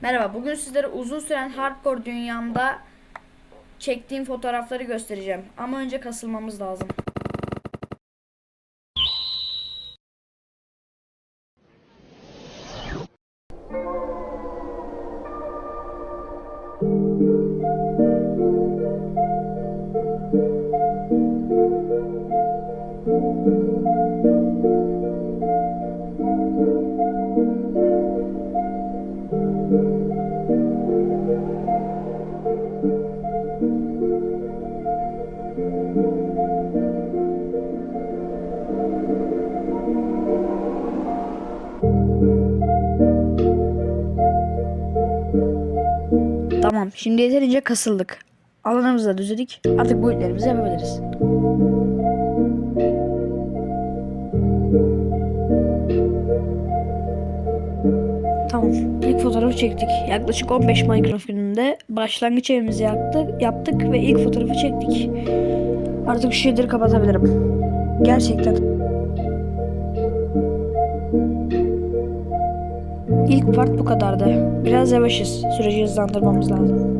Merhaba, bugün sizlere uzun süren hardcore dünyamda çektiğim fotoğrafları göstereceğim. Ama önce kasılmamız lazım. Tamam, şimdi yeterince kasıldık. Alanımızı da düzledik. Artık işlerimizi yapabiliriz. Tamam, ilk fotoğrafı çektik. Yaklaşık 15 Minecraft gününde başlangıç evimizi yaptık, yaptık ve ilk fotoğrafı çektik. Artık şu şeyleri kapatabilirim. Gerçekten. İlk part bu kadardı. Biraz yavaşız. Süreci hızlandırmamız lazım.